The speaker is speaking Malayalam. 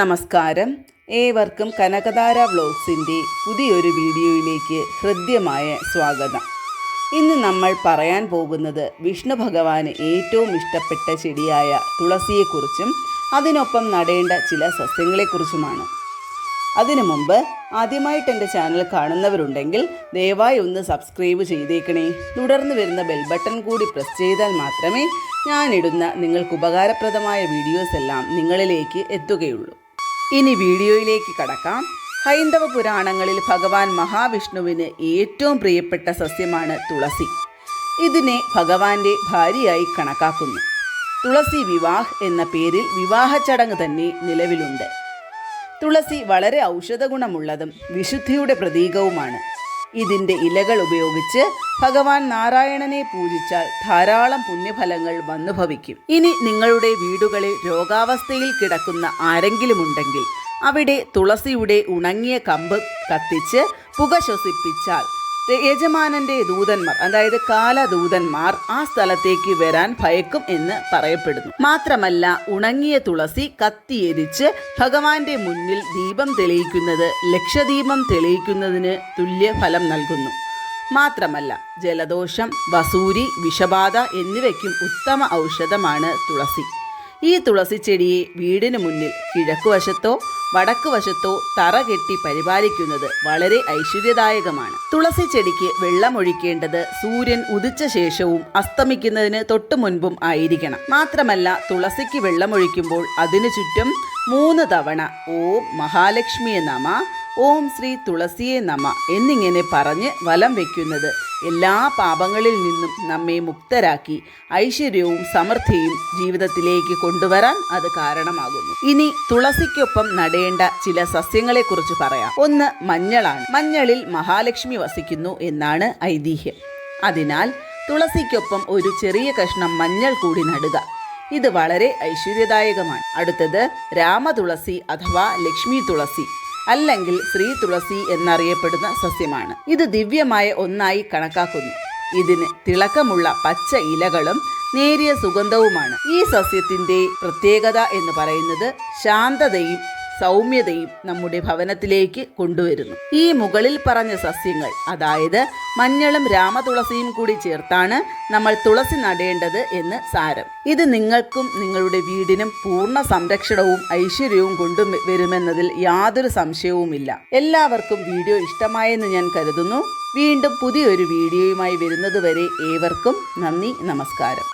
നമസ്കാരം. ഏവർക്കും കനകതാര വ്ലോഗ്സിന്റെ പുതിയൊരു വീഡിയോയിലേക്ക് ഹൃദ്യമായ സ്വാഗതം. ഇന്ന് നമ്മൾ പറയാൻ പോകുന്നത് വിഷ്ണു ഭഗവാന് ഏറ്റവും ഇഷ്ടപ്പെട്ട ചെടിയായ തുളസിയെക്കുറിച്ചും അതിനൊപ്പം നടേണ്ട ചില സസ്യങ്ങളെക്കുറിച്ചുമാണ്. അതിനു മുമ്പ് ആദ്യമായിട്ട് എന്റെ ചാനൽ കാണുന്നവരുണ്ടെങ്കിൽ ദയവായി ഒന്ന് സബ്സ്ക്രൈബ് ചെയ്തേക്കണേ. തുടർന്ന് വരുന്ന ബെൽ ബട്ടൺ കൂടി പ്രസ് ചെയ്താൽ മാത്രമേ ഞാനിടുന്ന നിങ്ങൾക്ക് ഉപകാരപ്രദമായ വീഡിയോസ് എല്ലാം നിങ്ങളിലേക്ക് എത്തുകയുള്ളൂ. ഇനി വീഡിയോയിലേക്ക് കടക്കാം. ഹൈന്ദവ പുരാണങ്ങളിൽ ഭഗവാൻ മഹാവിഷ്ണുവിന് ഏറ്റവും പ്രിയപ്പെട്ട സസ്യമാണ് തുളസി. ഇതിനെ ഭഗവാന്റെ ഭാര്യയായി കണക്കാക്കുന്നു. തുളസി വിവാഹ് എന്ന പേരിൽ വിവാഹ ചടങ്ങ് തന്നെ നിലവിലുണ്ട്. തുളസി വളരെ ഔഷധഗുണമുള്ളതും വിശുദ്ധിയുടെ പ്രതീകവുമാണ്. ഇതിന്റെ ഇലകൾ ഉപയോഗിച്ച് ഭഗവാൻ നാരായണനെ പൂജിച്ചാൽ ധാരാളം പുണ്യഫലങ്ങൾ വന്നു ഭവിക്കും. ഇനി നിങ്ങളുടെ വീടുകളിൽ രോഗാവസ്ഥയിൽ കിടക്കുന്ന ആരെങ്കിലും ഉണ്ടെങ്കിൽ അവിടെ തുളസിയുടെ ഉണങ്ങിയ കമ്പ് കത്തിച്ച് പുക ശ്വസിപ്പിച്ചാൽ യജമാനന്റെ ദൂതന്മാർ അതായത് കാലദൂതന്മാർ ആ സ്ഥലത്തേക്ക് വരാൻ ഭയക്കും എന്ന് പറയപ്പെടുന്നു. മാത്രമല്ല ഉണങ്ങിയ തുളസി കത്തിയെരിച്ച് ഭഗവാന്റെ മുന്നിൽ ദീപം തെളിയിക്കുന്നത് ലക്ഷദീപം തെളിയിക്കുന്നതിന് തുല്യ ഫലം നൽകുന്നു. മാത്രമല്ല ജലദോഷം വസൂരി വിഷബാധ എന്നിവയ്ക്കും ഉത്തമ ഔഷധമാണ് തുളസി. ഈ തുളസി ചെടിയെ വീടിന് മുന്നിൽ കിഴക്കുവശത്തോ വടക്ക് വശത്തോ തറ കെട്ടി പരിപാലിക്കുന്നത് വളരെ ഐശ്വര്യദായകമാണ്. തുളസി ചെടിക്ക് വെള്ളമൊഴിക്കേണ്ടത് സൂര്യൻ ഉദിച്ച ശേഷവും അസ്തമിക്കുന്നതിന് തൊട്ടു മുൻപും ആയിരിക്കണം. മാത്രമല്ല തുളസിക്ക് വെള്ളമൊഴിക്കുമ്പോൾ അതിനു ചുറ്റും മൂന്ന് തവണ ഓം മഹാലക്ഷ്മിയെ നമ ഓം ശ്രീ തുളസിയെ നമ എന്നിങ്ങനെ പറഞ്ഞ് വലം വയ്ക്കുന്നത് എല്ലാ പാപങ്ങളിൽ നിന്നും നമ്മെ മുക്തരാക്കി ഐശ്വര്യവും സമൃദ്ധിയും ജീവിതത്തിലേക്ക് കൊണ്ടുവരാൻ അത് കാരണമാകുന്നു. ഇനി തുളസിക്കൊപ്പം നടേണ്ട ചില സസ്യങ്ങളെക്കുറിച്ച് പറയാം. ഒന്ന് മഞ്ഞളാണ്. മഞ്ഞളിൽ മഹാലക്ഷ്മി വസിക്കുന്നു എന്നാണ് ഐതിഹ്യം. അതിനാൽ തുളസിക്കൊപ്പം ഒരു ചെറിയ കഷ്ണം മഞ്ഞൾ കൂടി നടുക. ഇത് വളരെ ഐശ്വര്യദായകമാണ്. അടുത്തത് രാമതുളസി അഥവാ ലക്ഷ്മി തുളസി അല്ലെങ്കിൽ ശ്രീ തുളസി എന്നറിയപ്പെടുന്ന സസ്യമാണ്. ഇത് ദിവ്യമായ ഒന്നായി കണക്കാക്കുന്നു. ഇതിന് തിളക്കമുള്ള പച്ച ഇലകളും നേരിയ സുഗന്ധവുമാണ്. ഈ സസ്യത്തിന്റെ പ്രത്യേകത എന്ന് പറയുന്നത് ശാന്തതയും സൗമ്യതയും നമ്മുടെ ഭവനത്തിലേക്ക് കൊണ്ടുവരുന്നു. ഈ മുകളിൽ പറഞ്ഞ സസ്യങ്ങൾ അതായത് മഞ്ഞളും രാമതുളസിയും കൂടി ചേർത്താണ് നമ്മൾ തുളസി നടേണ്ടത് എന്ന് സാരം. ഇത് നിങ്ങൾക്കും നിങ്ങളുടെ വീടിനും പൂർണ സംരക്ഷണവും ഐശ്വര്യവും കൊണ്ടു വരുമെന്നതിൽ യാതൊരു സംശയവുമില്ല. എല്ലാവർക്കും വീഡിയോ ഇഷ്ടമായെന്ന് ഞാൻ കരുതുന്നു. വീണ്ടും പുതിയൊരു വീഡിയോയുമായി വരുന്നതുവരെ ഏവർക്കും നന്ദി നമസ്കാരം.